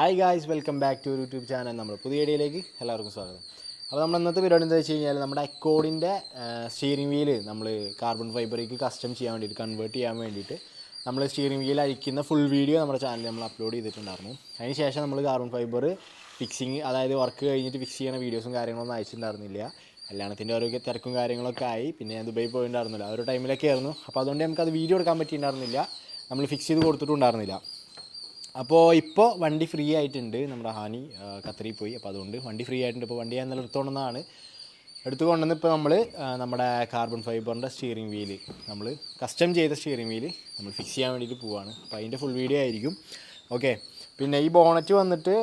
Hi guys welcome back to YouTube channel നമ്മൾ പുതിയ വീഡിയോയിലേക്ക് എല്ലാവർക്കും സ്വാഗതം. അപ്പോൾ നമ്മൾ ഇന്നത്തെ പരിപാടി എന്താ വെച്ച് കഴിഞ്ഞാൽ നമ്മുടെ അക്കോഡിന്റെ സ്റ്റിയറിംഗ് വീൽ നമ്മൾ കാർബൺ ഫൈബറേക്ക് കസ്റ്റം ചെയ്യാൻ വേണ്ടിയിട്ട് കൺവേർട്ട് ചെയ്യാൻ വേണ്ടിയിട്ട് നമ്മൾ സ്റ്റിയറിംഗ് വീൽ അഴിക്കുന്ന ഫുൾ വീഡിയോ നമ്മുടെ ചാനലിൽ നമ്മൾ അപ്ലോഡ് ചെയ്തിട്ടുണ്ടായിരുന്നു. അതിന് ശേഷം നമ്മൾ കാർബൺ ഫൈബർ ഫിക്സിങ് അതായത് വർക്ക് കഴിഞ്ഞിട്ട് ഫിക്സ് ചെയ്യുന്ന വീഡിയോസും കാര്യങ്ങളൊന്നും അയച്ചിട്ടുണ്ടായിരുന്നില്ല. കല്യാണത്തിന്റെ ഓരോ തിരക്കും കാര്യങ്ങളൊക്കെ ആയി. പിന്നെ ഞാൻ ദുബായി പോയിട്ടുണ്ടായിരുന്നില്ല. ആ ഒരു ടൈമിലൊക്കെ ആയിരുന്നു. അപ്പോൾ അതുകൊണ്ട് നമുക്കത് വീഡിയോ എടുക്കാൻ പറ്റിയിട്ടുണ്ടായിരുന്നില്ല. നമ്മൾ ഫിക്സ് ചെയ്ത് കൊടുത്തിട്ടുണ്ടായിരുന്നില്ല. അപ്പോൾ ഇപ്പോൾ വണ്ടി ഫ്രീ ആയിട്ടുണ്ട്. നമ്മുടെ ഹാനി ഖത്തറിൽ പോയി. അപ്പോൾ അതുകൊണ്ട് വണ്ടി ഫ്രീ ആയിട്ടുണ്ട്. ഇപ്പോൾ വണ്ടി ഞാൻ ഇന്നലെ എടുത്തുകൊണ്ടെന്നാണ് എടുത്തു കൊണ്ടുവന്ന് ഇപ്പോൾ നമ്മൾ നമ്മുടെ കാർബൺ ഫൈബറിന്റെ സ്റ്റിയറിംഗ് വീൽ നമ്മൾ കസ്റ്റം ചെയ്ത സ്റ്റിയറിംഗ് വീൽ നമ്മൾ ഫിക്സ് ചെയ്യാൻ വേണ്ടിയിട്ട് പോവാണ്. അപ്പോൾ അതിന്റെ ഫുൾ വീഡിയോ ആയിരിക്കും. ഓക്കെ പിന്നെ ഈ ബോണറ്റ് വന്നിട്ട്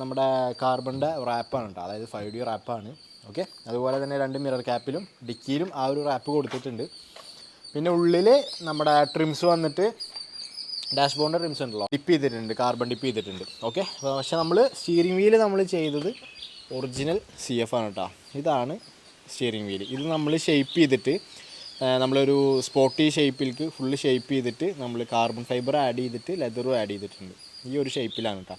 നമ്മുടെ കാർബണിന്റെ റാപ്പാണ് കേട്ടോ അതായത് ഫൈവ് ഡി റാപ്പാണ് ഓക്കെ അതുപോലെ തന്നെ രണ്ട് മിറർ ക്യാപ്പിലും ഡിക്കിയിലും ആ ഒരു റാപ്പ് കൊടുത്തിട്ടുണ്ട്. പിന്നെ ഉള്ളിൽ നമ്മുടെ ട്രിംസ് വന്നിട്ട് ഡാഷ്ബോർഡിന്റെ റിംസ് ഉണ്ടല്ലോ. ഡിപ്പ് ചെയ്തിട്ടുണ്ട് കാർബൺ ഡിപ്പ് ചെയ്തിട്ടുണ്ട്. ഓക്കെ? പക്ഷെ നമ്മൾ സ്റ്റിയറിംഗ് വീൽ നമ്മൾ ചെയ്തത് ഒറിജിനൽ സി എഫ് ആണ് കേട്ടോ ഇതാണ് സ്റ്റിയറിംഗ് വീൽ ഇത് നമ്മൾ ഷേപ്പ് ചെയ്തിട്ട് നമ്മളൊരു സ്പോട്ടി ഷേപ്പിലേക്ക് ഫുള്ള് ഷേപ്പ് ചെയ്തിട്ട് നമ്മൾ കാർബൺ ഫൈബർ ആഡ് ചെയ്തിട്ട് ലെതറും ആഡ് ചെയ്തിട്ടുണ്ട്. ഈ ഒരു ഷേപ്പിലാണ് കേട്ടോ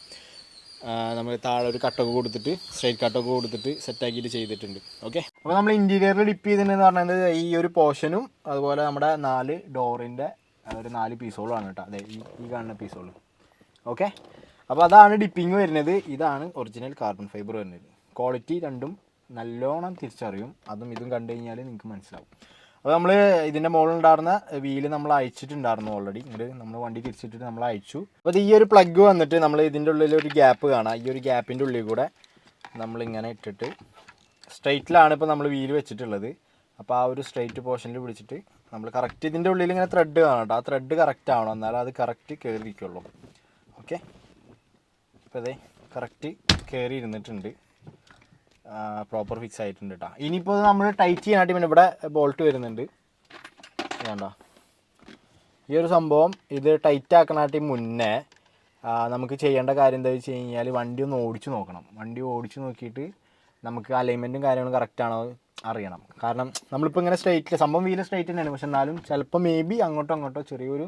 നമ്മൾ താഴെ ഒരു കട്ടൊക്കെ കൊടുത്തിട്ട് സ്ട്രൈറ്റ് കട്ടൊക്കെ കൊടുത്തിട്ട് സെറ്റാക്കിയിട്ട് ചെയ്തിട്ടുണ്ട്. ഓക്കെ? അപ്പോൾ നമ്മൾ ഇന്റീരിയറിൽ ഡിപ്പ് ചെയ്തിട്ടുണ്ടെന്ന് പറഞ്ഞാൽ ഈ ഒരു പോർഷനും അതുപോലെ നമ്മുടെ നാല് ഡോറിന്റെ ഒരു നാല് പീസോളാണ് കേട്ടോ. അതെ ഈ കാണുന്ന പീസോളും ഓക്കെ അപ്പോൾ അതാണ് ഡിപ്പിങ് വരുന്നത്. ഇതാണ് ഒറിജിനൽ കാർബൺ ഫൈബർ വരുന്നത്. ക്വാളിറ്റി രണ്ടും നല്ലോണം തിരിച്ചറിയും. അതും ഇതും കണ്ടു കഴിഞ്ഞാൽ നിങ്ങൾക്ക് മനസ്സിലാവും. അപ്പോൾ നമ്മൾ ഇതിന്റെ മുകളിലുണ്ടായിരുന്ന വീൽ നമ്മൾ അയച്ചിട്ടുണ്ടായിരുന്നു ഓൾറെഡി ഇങ്ങോട്ട് നമ്മൾ വണ്ടി തിരിച്ചിട്ടിട്ട് നമ്മൾ അയച്ചു. അപ്പോൾ ഈ ഒരു പ്ലഗ് വന്നിട്ട് നമ്മൾ ഇതിന്റെ ഉള്ളിൽ ഒരു ഗ്യാപ്പ് കാണാം. ഈ ഒരു ഗ്യാപ്പിന്റെ ഉള്ളിൽ കൂടെ നമ്മളിങ്ങനെ ഇട്ടിട്ട് സ്ട്രെയിറ്റിലാണ് ഇപ്പോൾ നമ്മൾ വീൽ വെച്ചിട്ടുള്ളത്. അപ്പോൾ ആ ഒരു സ്ട്രെയിറ്റ് പോർഷനിൽ പിടിച്ചിട്ട് നമ്മൾ കറക്റ്റ് ഇതിന്റെ ഉള്ളിൽ ഇങ്ങനെ ത്രെഡ് കാണാം കേട്ടോ ആ ത്രെഡ് കറക്റ്റ് ആവണം. എന്നാലും അത് കറക്റ്റ് കയറിയിരിക്കുള്ളൂ ഓക്കെ ഇപ്പോൾ അതെ കറക്റ്റ് കയറി ഇരുന്നിട്ടുണ്ട് പ്രോപ്പർ ഫിക്സ് ആയിട്ടുണ്ട് കേട്ടോ ഇനിയിപ്പോൾ നമ്മൾ ടൈറ്റ് ചെയ്യാനായിട്ട് പിന്നെ ഇവിടെ ബോൾട്ട് വരുന്നുണ്ട്. വേണ്ട ഈ ഒരു സംഭവം ഇത് ടൈറ്റ് ആക്കണാട്ടി മുന്നേ നമുക്ക് ചെയ്യേണ്ട കാര്യം എന്താ വെച്ച് കഴിഞ്ഞാൽ വണ്ടി ഒന്ന് ഓടിച്ചു നോക്കണം. വണ്ടി ഓടിച്ചു നോക്കിയിട്ട് നമുക്ക് അലൈൻമെന്റും കാര്യങ്ങളും കറക്റ്റ് ആണോ അറിയണം. കാരണം നമ്മളിപ്പോൾ ഇങ്ങനെ സ്ട്രൈറ്റിൽ സംഭവം വീൽ സ്ട്രൈറ്റ് തന്നെയാണ്. പക്ഷെ എന്നാലും ചിലപ്പോൾ മേ ബി അങ്ങോട്ടോ അങ്ങോട്ടോ ചെറിയൊരു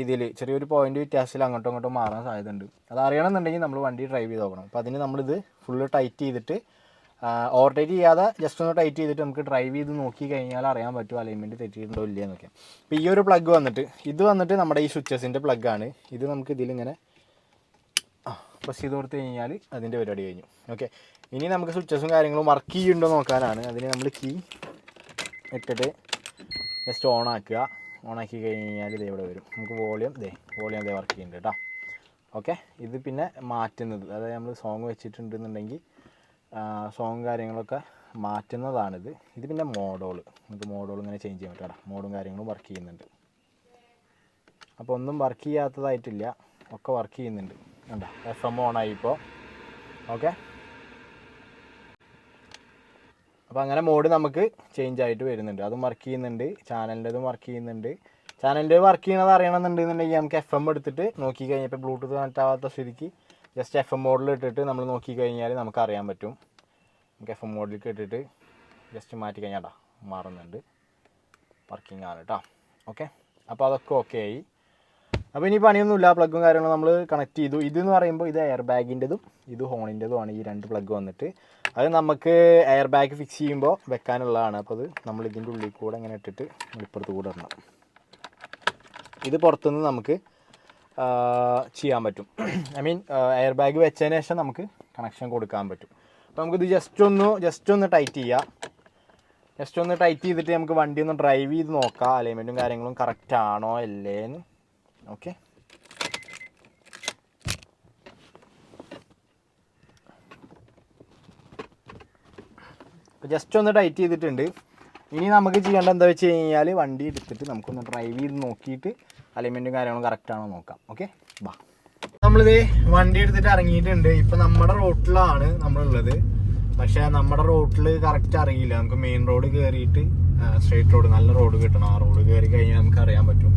ഇതിൽ ചെറിയൊരു പോയിന്റ് വ്യത്യാസത്തിൽ അങ്ങോട്ടോ അങ്ങോട്ടോ മാറാൻ സാധ്യത ഉണ്ട് അത് അറിയണമെന്നുണ്ടെങ്കിൽ നമ്മൾ വണ്ടി ഡ്രൈവ് ചെയ്ത് നോക്കണം. അപ്പോൾ അതിന് നമ്മളിത് ഫുള്ള് ടൈറ്റ് ചെയ്തിട്ട് ഓവർടേക്ക് ചെയ്യാതെ ജസ്റ്റ് ഒന്ന് ടൈറ്റ് ചെയ്തിട്ട് നമുക്ക് ഡ്രൈവ് ചെയ്ത് നോക്കി കഴിഞ്ഞാൽ അറിയാൻ പറ്റും അലൈൻമെന്റ് തെറ്റിയിട്ടുണ്ടോ ഇല്ല എന്നൊക്കെ. അപ്പോൾ ഈ ഒരു പ്ലഗ് വന്നിട്ട് ഇത് വന്നിട്ട് നമ്മുടെ ഈ സ്വിച്ചസിന്റെ ആണ്. ഇത് നമുക്ക് ഇതിലിങ്ങനെ പ്രസ് ചെയ്ത് കൊടുത്തു കഴിഞ്ഞാൽ അതിന്റെ പരിപാടി കഴിഞ്ഞു. ഓക്കെ ഇനി നമുക്ക് സ്വിച്ചസും കാര്യങ്ങളും വർക്ക് ചെയ്യുന്നുണ്ടോ നോക്കാനാണ്. അതിന് നമ്മൾ കീ ഇട്ടിട്ട് ജസ്റ്റ് ഓൺ ആക്കുക. ഓൺ ആക്കി കഴിഞ്ഞാൽ ഇത് ഇവിടെ വരും. നമുക്ക് വോളിയം ദേ വോളിയം ദേ വർക്ക് ചെയ്യുന്നുണ്ട് കേട്ടോ ഓക്കെ ഇത് പിന്നെ മാറ്റുന്നത്. അതായത് നമ്മൾ സോങ് വെച്ചിട്ടുണ്ടെന്നുണ്ടെങ്കിൽ സോങ് കാര്യങ്ങളൊക്കെ മാറ്റുന്നതാണിത്. ഇത് പിന്നെ മോഡോൾ നമുക്ക് മോഡോൾ ഇങ്ങനെ ചേഞ്ച് ചെയ്യാൻ പറ്റും മോഡും കാര്യങ്ങളും വർക്ക് ചെയ്യുന്നുണ്ട്. അപ്പോൾ ഒന്നും വർക്ക് ചെയ്യാത്തതായിട്ടില്ല. ഒക്കെ വർക്ക് ചെയ്യുന്നുണ്ട്. കണ്ടോ? എഫ് എം ഓൺ ആയി ഇപ്പോൾ ഓക്കെ അപ്പോൾ അങ്ങനെ മോഡ് നമുക്ക് ചേഞ്ച് ആയിട്ട് വരുന്നുണ്ട്. അതും വർക്ക് ചെയ്യുന്നുണ്ട്. ചാനലിന്റെതും വർക്ക് ചെയ്യുന്നുണ്ട്. ചാനലിന്റെ വർക്ക് ചെയ്യണത് അറിയണമെന്നുണ്ടെന്നുണ്ടെങ്കിൽ നമുക്ക് എഫ് എം എടുത്തിട്ട് നോക്കി കഴിഞ്ഞപ്പോൾ ബ്ലൂടൂത്ത് കണക്ട് ആവാത്ത സ്ഥിതിക്ക് ജസ്റ്റ് എഫ് എം മോഡിൽ ഇട്ടിട്ട് നമ്മൾ നോക്കി കഴിഞ്ഞാൽ നമുക്ക് അറിയാൻ പറ്റും. നമുക്ക് എഫ് എം മോഡിലേക്ക് ഇട്ടിട്ട് ജസ്റ്റ് മാറ്റി കഴിഞ്ഞാൽ മാറുന്നുണ്ട്. വർക്കിംഗ് ആണ് കേട്ടോ ഓക്കെ അപ്പോൾ അതൊക്കെ ഓക്കെ ആയി. അപ്പോൾ ഇനി പണിയൊന്നുമില്ല പ്ലഗും കാര്യങ്ങളും നമ്മൾ കണക്ട് ചെയ്തു. ഇതെന്ന് പറയുമ്പോൾ ഇത് എയർ ബാഗിന്റെതും ഇത് ഹോണിന്റെതുമാണ് ഈ രണ്ട് പ്ലഗ് വന്നിട്ട്. അത് നമുക്ക് എയർ ബാഗ് ഫിക്സ് ചെയ്യുമ്പോൾ വെക്കാനുള്ളതാണ്. അപ്പോൾ അത് നമ്മൾ ഇതിന്റെ ഉള്ളിൽ കൂടെ ഇങ്ങനെ ഇട്ടിട്ട് ഇപ്പുറത്ത് കൂടെ ഇടണം. ഇത് പുറത്തുനിന്ന് നമുക്ക് ചെയ്യാൻ പറ്റും. ഐ മീൻ എയർ ബാഗ് വെച്ചതിന് ശേഷം നമുക്ക് കണക്ഷൻ കൊടുക്കാൻ പറ്റും. അപ്പോൾ നമുക്കിത് ജസ്റ്റ് ഒന്ന് ജസ്റ്റ് ഒന്ന് ടൈറ്റ് ചെയ്യാം. ജസ്റ്റ് ഒന്ന് ടൈറ്റ് ചെയ്തിട്ട് നമുക്ക് വണ്ടി ഒന്ന് ഡ്രൈവ് ചെയ്ത് നോക്കാം. അലൈൻമെന്റും കാര്യങ്ങളും കറക്റ്റ് ആണോ അല്ലേന്ന് ഓക്കെ ജസ്റ്റ് ഒന്ന് ടൈറ്റ് ചെയ്തിട്ടുണ്ട്. ഇനി നമുക്ക് ചെയ്യേണ്ട എന്താ വെച്ച് കഴിഞ്ഞാൽ വണ്ടി എടുത്തിട്ട് നമുക്കൊന്ന് ഡ്രൈവ് ചെയ്ത് നോക്കിയിട്ട് അലൈൻമെന്റും കാര്യങ്ങളും കറക്റ്റ് ആണോ നോക്കാം. ഓക്കെ ബാ. നമ്മളിത് വണ്ടി എടുത്തിട്ട് ഇറങ്ങിയിട്ടുണ്ട്. ഇപ്പം നമ്മുടെ റോട്ടിലാണ് നമ്മളുള്ളത്. പക്ഷേ നമ്മുടെ റോട്ടിൽ കറക്റ്റ് അറിയില്ല. നമുക്ക് മെയിൻ റോഡ് കയറിയിട്ട് സ്ട്രേറ്റ് റോഡ് നല്ല റോഡ് കിട്ടണം. ആ റോഡ് കയറി കഴിഞ്ഞാൽ നമുക്ക് അറിയാൻ പറ്റും.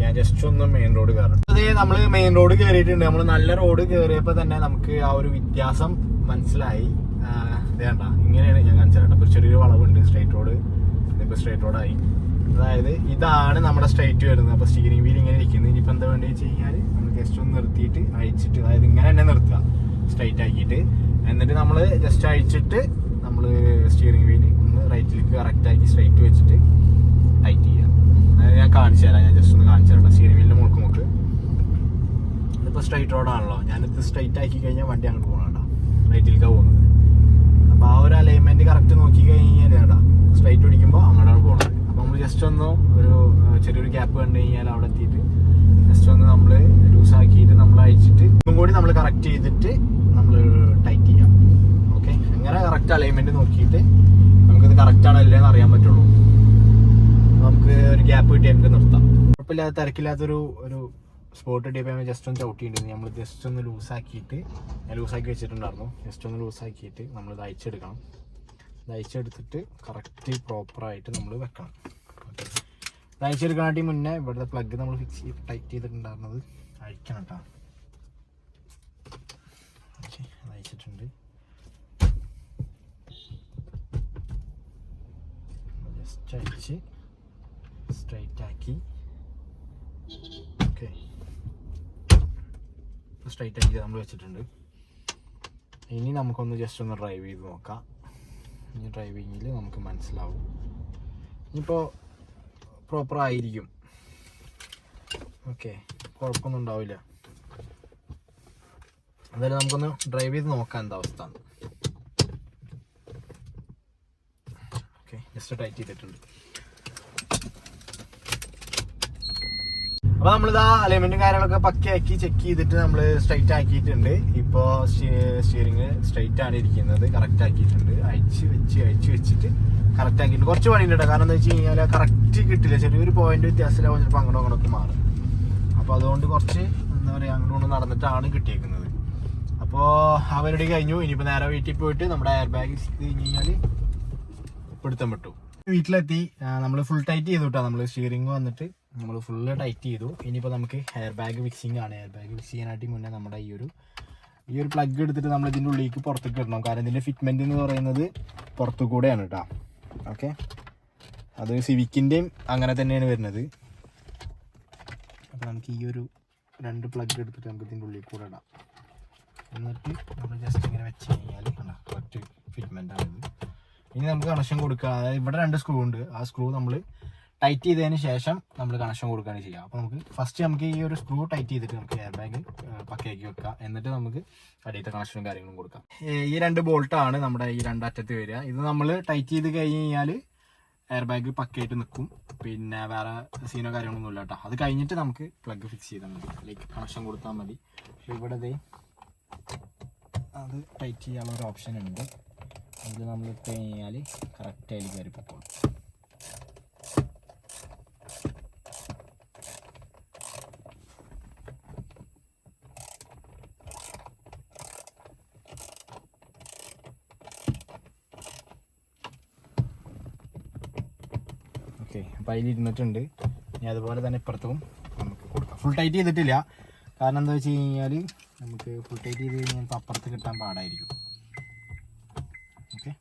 ഞാൻ ജസ്റ്റ് ഒന്ന് മെയിൻ റോഡ് കയറണം അതേ നമ്മൾ മെയിൻ റോഡ് കയറിയിട്ടുണ്ട് നമ്മൾ നല്ല റോഡ് കയറിയപ്പോൾ തന്നെ നമുക്ക് ആ ഒരു വ്യത്യാസം മനസ്സിലായി. വേണ്ട ഇങ്ങനെയാണ് ഞാൻ കാണിച്ചത് കേട്ടോ. ഇപ്പൊ ചെറിയൊരു വളവുണ്ട് സ്ട്രേറ്റ് റോഡ് ഇപ്പൊ സ്ട്രേറ്റ് റോഡായി അതായത് ഇതാണ് നമ്മുടെ സ്ട്രൈറ്റ് വരുന്നത്. അപ്പോൾ സ്റ്റീറിംഗ് വീൽ ഇങ്ങനെ ഇരിക്കുന്നത് ഇനിയിപ്പോൾ എന്താ വേണ്ടി വെച്ച് കഴിഞ്ഞാൽ നമ്മൾ ജസ്റ്റ് ഒന്ന് നിർത്തിയിട്ട് അഴിച്ചിട്ട് അതായത് ഇങ്ങനെ തന്നെ നിർത്തുക. സ്ട്രൈറ്റ് ആക്കിയിട്ട്. എന്നിട്ട് നമ്മൾ ജസ്റ്റ് അഴിച്ചിട്ട് നമ്മൾ സ്റ്റിയറിംഗ് വീൽ ഒന്ന് റൈറ്റിലേക്ക് കറക്റ്റ് ആക്കി സ്ട്രൈറ്റ് വെച്ചിട്ട് ടൈറ്റ് ചെയ്യുക. ഞാൻ കാണിച്ചു തരാം. ഞാൻ ജസ്റ്റ് ഒന്ന് കാണിച്ചു തരാം സ്റ്റിയറിംഗ് വീലിന്റെ മുൾക്ക് മുക്ക് ഇതിപ്പോൾ സ്ട്രൈറ്റ് റോഡാണല്ലോ ഞാനിത് സ്ട്രൈറ്റ് ആക്കി കഴിഞ്ഞാൽ വണ്ടി അങ്ങോട്ട് പോകണം റൈറ്റിലേക്കാണ് പോകുന്നത്. അപ്പോൾ ആ ഒരു അലൈൻമെന്റ് കറക്റ്റ് നോക്കി കഴിഞ്ഞാൽ കേട്ടോ. സ്ട്രൈറ്റ് പിടിക്കുമ്പോൾ അങ്ങോട്ടാണ് പോകുന്നത് അപ്പോൾ നമ്മൾ ജസ്റ്റ് ഒന്ന് ഒരു ചെറിയൊരു ഗ്യാപ്പ് കണ്ടു കഴിഞ്ഞാൽ അവിടെ എത്തിയിട്ട് ജസ്റ്റ് ഒന്ന് നമ്മൾ ലൂസാക്കിയിട്ട് നമ്മൾ അയച്ചിട്ട് ഇതും കൂടി നമ്മൾ കറക്റ്റ് ചെയ്തിട്ട് നമ്മൾ ടൈറ്റ് ചെയ്യാം ഓക്കെ അങ്ങനെ കറക്റ്റ് അലൈൻമെന്റ് നോക്കിയിട്ട് നമുക്കിത് കറക്റ്റ് ആണോ അല്ലേന്ന് അറിയാൻ പറ്റുള്ളൂ നമുക്ക് കിട്ടി നമുക്ക് നിർത്താം. കുഴപ്പമില്ലാത്ത തിരക്കില്ലാത്തൊരു ഒരു സ്പോട്ട് കിട്ടിയപ്പോൾ ജസ്റ്റ് ഒന്ന് ചവിട്ടിയിട്ടുണ്ട് നമ്മൾ ജസ്റ്റ് ഒന്ന് ലൂസാക്കിയിട്ട് ഞാൻ ലൂസാക്കി വെച്ചിട്ടുണ്ടായിരുന്നു. ജസ്റ്റ് ഒന്ന് ലൂസാക്കിയിട്ട് നമ്മൾ അയച്ചെടുക്കണം ഇത് അയച്ചെടുത്തിട്ട് കറക്റ്റ് പ്രോപ്പറായിട്ട് നമ്മൾ വെക്കണം. ഓക്കെ ഇത് അയച്ചെടുക്കാനായിട്ട് മുന്നേ ഇവിടുത്തെ പ്ലഗ് നമ്മൾ ഫിക്സ് ചെയ്ത് ടൈറ്റ് ചെയ്തിട്ടുണ്ടായിരുന്നത് അഴിക്കണം കേട്ടോ ഓക്കെ അയച്ചിട്ടുണ്ട് ജസ്റ്റ് അഴിച്ച് സ്ട്രൈറ്റ് ആക്കി ഓക്കെ സ്ട്രൈറ്റ് ആക്കി നമ്മൾ വെച്ചിട്ടുണ്ട്. ഇനി നമുക്കൊന്ന് ജസ്റ്റ് ഒന്ന് ഡ്രൈവ് ചെയ്ത് നോക്കാം. ഇനി ഡ്രൈവിങ്ങിൽ നമുക്ക് മനസ്സിലാവും. ഇനിയിപ്പോൾ പ്രോപ്പർ ആയിരിക്കും. ഓക്കെ കുഴപ്പമൊന്നും ഉണ്ടാവില്ല. എന്തായാലും നമുക്കൊന്ന് ഡ്രൈവ് ചെയ്ത് നോക്കാം എന്താ അവസ്ഥ ഓക്കെ ജസ്റ്റ് ടൈറ്റ് ചെയ്തിട്ടുണ്ട്. അപ്പൊ നമ്മളിതാ അലൈൻമെന്റും കാര്യങ്ങളൊക്കെ പക്കയാക്കി ചെക്ക് ചെയ്തിട്ട് നമ്മൾ സ്ട്രൈറ്റ് ആക്കിയിട്ടുണ്ട്. ഇപ്പോ സ്റ്റിയറിംഗ് സ്ട്രൈറ്റ് ആണ് ഇരിക്കുന്നത്. കറക്റ്റ് ആക്കിയിട്ടുണ്ട്. അഴിച്ച് വെച്ച് അഴിച്ച് വെച്ചിട്ട് കറക്റ്റ് ആക്കിയിട്ടുണ്ട്. കുറച്ച് പണിയുണ്ട് കാരണം എന്താ വെച്ച് കഴിഞ്ഞാൽ കറക്റ്റ് കിട്ടില്ല. ചെറിയൊരു പോയിന്റ് വ്യത്യാസം ചിലപ്പോൾ അങ്ങോട്ടും അങ്ങോട്ടൊക്കെ മാറും അപ്പൊ അതുകൊണ്ട് കുറച്ച് എന്താ പറയാ അങ്ങോട്ടും നടന്നിട്ടാണ് കിട്ടിയേക്കുന്നത്. അപ്പോൾ അവരുടെ കഴിഞ്ഞു. ഇനിയിപ്പോൾ നേരെ വീട്ടിൽ പോയിട്ട് നമ്മുടെ എയർ ബാഗ് കഴിഞ്ഞ് കഴിഞ്ഞാൽ പിടുത്തം പെട്ടു. വീട്ടിലെത്തി. നമ്മൾ ഫുൾ ടൈറ്റ് ചെയ്തു കേട്ടോ. നമ്മൾ സ്റ്റിയറിംഗ് വന്നിട്ട്. നമ്മൾ ഫുള്ള് ടൈറ്റ് ചെയ്തു. ഇനിയിപ്പോൾ നമുക്ക് ഹെയർ ബാഗ് ഫിക്സിംഗ് ആണ്. ഹെയർ ബാഗ് ഫിക്സ് ചെയ്യാനായിട്ട് മുന്നേ നമ്മുടെ ഈ ഒരു ഈ ഒരു പ്ലഗ് എടുത്തിട്ട് നമ്മൾ ഇതിന്റെ ഉള്ളിലേക്ക് പുറത്തേക്ക് ഇടണം. കാരണം ഇതിന്റെ ഫിറ്റ്മെന്റ് എന്ന് പറയുന്നത് പുറത്തു കൂടെയാണ് കേട്ടോ. ഓക്കെ അത് സിവിക്കിന്റെയും അങ്ങനെ തന്നെയാണ് വരുന്നത്. അപ്പോൾ നമുക്ക് ഈ ഒരു രണ്ട് പ്ലഗ് എടുത്തിട്ട് നമുക്ക് ഇതിന്റെ ഉള്ളിൽ കൂടെ ഇടാം. എന്നിട്ട് നമ്മൾ ജസ്റ്റ് ഇങ്ങനെ വെച്ച് കഴിഞ്ഞാൽ കറക്റ്റ് ഫിറ്റ്മെന്റ് ആണിത് ഇനി നമുക്ക് കണക്ഷൻ കൊടുക്കുക ഇവിടെ രണ്ട് സ്ക്രൂ ഉണ്ട്. ആ സ്ക്രൂ നമ്മൾ ടൈറ്റ് ചെയ്തതിന് ശേഷം നമ്മൾ കണക്ഷൻ കൊടുക്കുകയാണ് ചെയ്യുക. അപ്പോൾ നമുക്ക് ഫസ്റ്റ് നമുക്ക് ഈ ഒരു സ്ക്രൂ ടൈറ്റ് ചെയ്തിട്ട് നമുക്ക് എയർ ബാഗ് പക്കയാക്കി വെക്കുക എന്നിട്ട് നമുക്ക് അടിയത്തെ കണക്ഷനും കാര്യങ്ങളും കൊടുക്കാം. ഈ രണ്ട് ബോൾട്ടാണ് നമ്മുടെ ഈ രണ്ടറ്റത്ത് വരിക. ഇത് നമ്മൾ ടൈറ്റ് ചെയ്ത് കഴിഞ്ഞ് കഴിഞ്ഞാൽ എയർ ബാഗ് പക്കയായിട്ട് നിൽക്കും. പിന്നെ വേറെ സീനോ കാര്യങ്ങളൊന്നും ഇല്ല കേട്ടോ. അത് കഴിഞ്ഞിട്ട് നമുക്ക് പ്ലഗ് ഫിക്സ് ചെയ്താൽ മതി. ലൈക്ക് കണക്ഷൻ കൊടുത്താൽ മതി. പക്ഷെ ഇവിടെ അത് ടൈറ്റ് ചെയ്യാനുള്ള ഒരു ഓപ്ഷൻ ഉണ്ട്. അതിൽ നമ്മൾ ഇട്ട് കഴിഞ്ഞാൽ കറക്റ്റ് അതിൽ കയറി പൊക്കോളും ഓക്കെ അപ്പോൾ അതിൽ ഇരുന്നിട്ടുണ്ട്. ഇനി അതുപോലെ തന്നെ ഇപ്പുറത്തും നമുക്ക് കൊടുക്കാം. ഫുൾ ടൈറ്റ് ചെയ്തിട്ടില്ല. കാരണം എന്താ വെച്ച് കഴിഞ്ഞാൽ നമുക്ക് ഫുൾ ടൈറ്റ് ചെയ്ത് കഴിഞ്ഞാൽ അപ്പുറത്ത് കിട്ടാൻ പാടായിരിക്കും. ഓക്കെ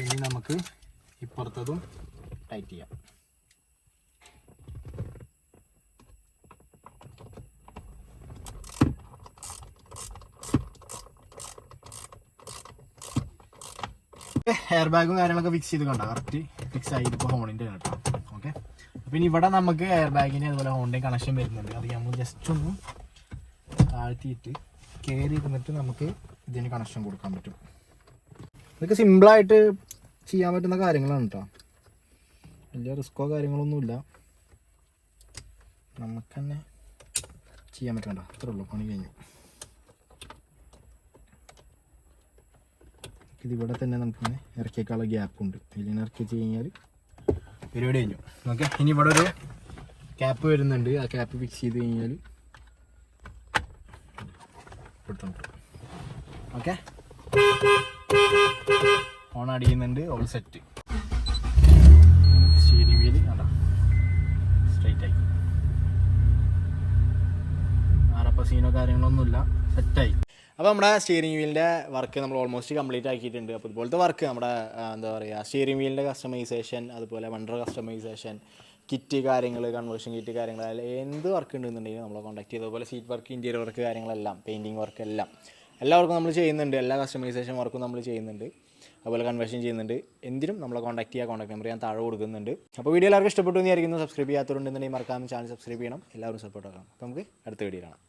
ഇനി നമുക്ക് ഇപ്പുറത്തതും ടൈറ്റ് ചെയ്യാം. ഹെയർ ബാഗും കാര്യങ്ങളൊക്കെ ഫിക്സ് ചെയ്ത് കണ്ടോ? കറക്റ്റ് ഫിക്സ് ആയി ഇപ്പോൾ ഹോണിന്റെ കേട്ടോ. ഓക്കെ ഇനി ഇവിടെ നമുക്ക് ഹെയർ ബാഗിന് അതുപോലെ ഹോണിന്റെ കണക്ഷൻ വരുന്നുണ്ട്. അത് നമ്മൾ ജസ്റ്റ് ഒന്ന് താഴ്ത്തിയിട്ട് കയറി ഇരുന്നിട്ട് നമുക്ക് ഇതിന് കണക്ഷൻ കൊടുക്കാൻ പറ്റും. ഇതൊക്കെ സിമ്പിളായിട്ട് ചെയ്യാൻ പറ്റുന്ന കാര്യങ്ങളാണ് കേട്ടോ. വലിയ റിസ്ക്കോ കാര്യങ്ങളൊന്നുമില്ല നമുക്ക് തന്നെ ചെയ്യാൻ പറ്റണ്ട അത്രേ ഉള്ളൂ. പണി കഴിഞ്ഞു. ഇതിവിടെ തന്നെ നമുക്ക് ഇറക്കിയേക്കാനുള്ള ഗ്യാപ്പ് ഉണ്ട്. ഇതിലിങ്ങനെ ഇറക്കി വെച്ച് കഴിഞ്ഞാൽ പരിപാടി കഴിഞ്ഞു. ഓക്കെ ഇനി ഇവിടെ ഒരു ക്യാപ്പ് വരുന്നുണ്ട്. ആ ക്യാപ്പ് ഫിക്സ് ചെയ്ത് കഴിഞ്ഞാൽ ഓക്കെ ഓൺ അടിക്കുന്നുണ്ട് ഓൾ സെറ്റ് സ്ട്രൈറ്റ് ആയി. ആറപ്പ സീനോ കാര്യങ്ങളൊന്നുമില്ല. സെറ്റായി അപ്പോൾ നമ്മുടെ സ്റ്റിയറിംഗ് വീലിന്റെ വർക്ക് നമ്മൾ ഓൾമോസ്റ്റ് കംപ്ലീറ്റ് ആക്കിയിട്ടുണ്ട്. അപ്പോൾ ഇതുപോലത്തെ വർക്ക് നമ്മുടെ എന്താ പറയുക സ്റ്റിയറിംഗ് വീലിന്റെ കസ്റ്റമൈസേഷൻ അതുപോലെ വണ്ടർ കസ്റ്റമൈസേഷൻ കിറ്റ് കാര്യങ്ങൾ കൺവേർഷൻ കിറ്റ് കാര്യങ്ങൾ എന്ത് വർക്ക് ഉണ്ടെന്നുണ്ടെങ്കിൽ നമ്മളെ കോൺടാക്ട് ചെയ്ത്. അതുപോലെ സീറ്റ് വർക്ക് ഇന്റീരിയർ വർക്ക് കാര്യങ്ങളെല്ലാം പെയിന്റിങ് വർക്ക് എല്ലാം. എല്ലാവർക്കും നമ്മൾ ചെയ്യുന്നുണ്ട്. എല്ലാ കസ്റ്റമൈസേഷൻ വർക്കും നമ്മൾ ചെയ്യുന്നുണ്ട്. അതുപോലെ കൺവേർഷൻ ചെയ്യുന്നുണ്ട്. എന്തിനും നമ്മളെ കോൺടാക്ട് ചെയ്യുക കോൺടാക്ട് നമ്പർ ഞാൻ താഴെ കൊടുക്കുന്നുണ്ട്. അപ്പോൾ വീഡിയോ എല്ലാവർക്കും ഇഷ്ടപ്പെട്ടു എന്ന് വിചാരിക്കുന്നു. സബ്സ്ക്രൈബ് ചെയ്യാത്തവരുണ്ടെന്നുണ്ടെങ്കിൽ മറക്കാമെന്ന് ചാനൽ സബ്സ്ക്രൈബ് ചെയ്യണം. എല്ലാവരും സപ്പോർട്ട് ആക്കണം. അപ്പോൾ നമുക്ക് അടുത്ത വീഡിയോ കാണാം.